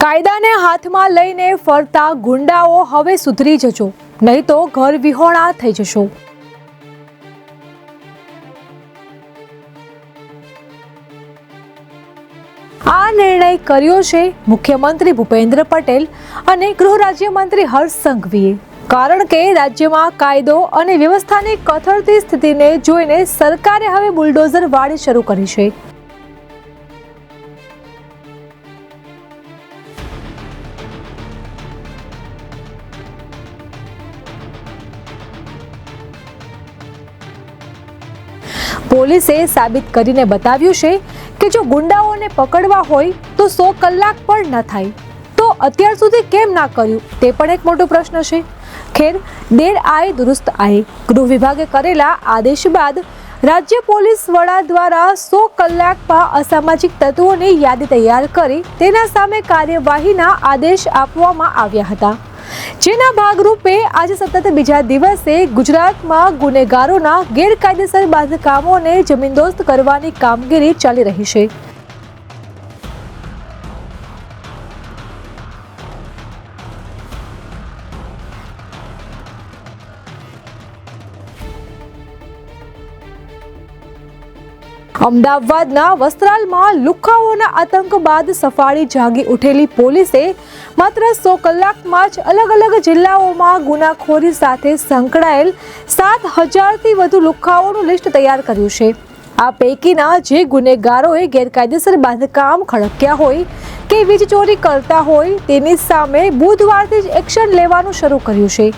કાયદાને હાથમાં લઈને ફરતા ગુંડાઓ હવે સુધરી જજો, નહીં તો ઘર વિહોણા થઈ જશો. આ નિર્ણય કર્યો છે મુખ્યમંત્રી ભૂપેન્દ્ર પટેલ અને ગૃહ રાજ્યમંત્રી હર્ષ સંઘવીએ. કારણ કે રાજ્યમાં કાયદો અને વ્યવસ્થાની કથળતી સ્થિતિને જોઈને સરકારે હવે બુલડોઝર વાળી શરૂ કરી છે. પોલીસે સાબિત કરીને બતાવ્યું છે કે જો ગુંડાઓને પકડવા હોય તો સો કલાક પણ ન થાય. તો અત્યાર સુધી કેમ ના કર્યું? તે પણ એક મોટો પ્રશ્ન છે. ખેર, દેર આય દુરુસ્ત આય ગૃહ વિભાગે કરેલા આદેશ બાદ રાજ્ય પોલીસ વડા દ્વારા સો કલાકમાં અસામાજિક તત્વોની યાદી તૈયાર કરી તેના સામે કાર્યવાહીના આદેશ આપવામાં આવ્યા હતા. જેના ભાગરૂપે આજે સતત બીજા દિવસે ગુજરાતમાં ગુનેગારોના ગેરકાયદેસર બાંધકામોને જમીનદોસ્ત કરવાની કામગીરી ચાલી રહી છે. અમદાવાદના વસ્ત્રાલમાં લુખ્ખાઓના આતંક બાદ સફાળી જાગી ઉઠેલી પોલીસે માત્ર સો કલાકમાં જ અલગ અલગ જિલ્લાઓમાં ગુનાખોરી સાથે સંકળાયેલ સાત હજારથી વધુ લુખ્ખાઓનું લિસ્ટ તૈયાર કર્યું છે. આ પૈકીના જે ગુનેગારોએ ગેરકાયદેસર બાંધકામ ખડક્યા હોય કે વીજ ચોરી કરતા હોય તેની સામે બુધવારથી જ એક્શન લેવાનું શરૂ કર્યું છે.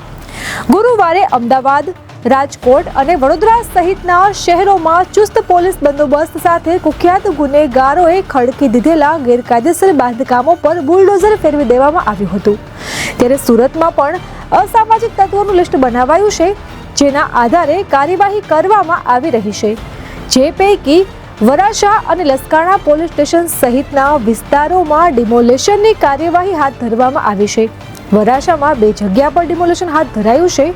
ગુરુવારે અમદાવાદ રાજકોટ અને વડોદરા સહિતના શહેરોમાં ચુસ્ત પોલીસ બંદોબસ્ત સાથે કુખ્યાત ગુનેગારોએ ખડકી દીધેલા ગેરકાયદેસર બાંધકામો પર બુલડોઝર ફેરવી દેવામાં આવ્યું હતું. ત્યારે સુરતમાં પણ અસામાજિક તત્વોનું લિસ્ટ બનાવાયું છે, જેના આધારે કાર્યવાહી કરવામાં આવી રહી છે. જે પૈકી વરાછા અને લસકાણા પોલીસ સ્ટેશન સહિતના વિસ્તારોમાં ડિમોલેશનની કાર્યવાહી હાથ ધરવામાં આવી છે. વરાછામાં બે જગ્યા પર ડિમોલેશન હાથ ધરાયું છે,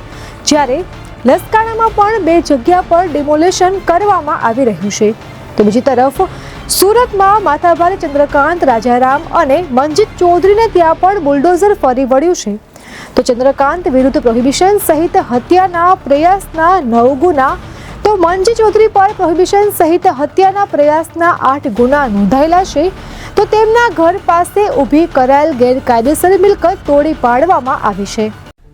જ્યારે લસકાણામાં પણ બે જગ્યા પર ડિમોલેશન કરવામાં આવી રહ્યું છે. તો બીજી તરફ, સુરતમાં માથાભારે ચંદ્રકાંત, રાજારામ અને મનજીત ચૌધરીને ત્યાં પણ બુલડોઝર ફરી વળ્યું છે. તો ચંદ્રકાંત વિરુદ્ધ પ્રોહિબિશન સહિત હત્યાના પ્રયાસના નવ ગુના. તો મનજી ચૌધરી પર પ્રોહિબિશન સહિત હત્યાના પ્રયાસના આઠ ગુના નોંધાયેલા છે. તો તેમના ઘર પાસે ઊભી કરાયેલ ગેરકાયદેસર મિલકત તોડી પાડવામાં આવી છે.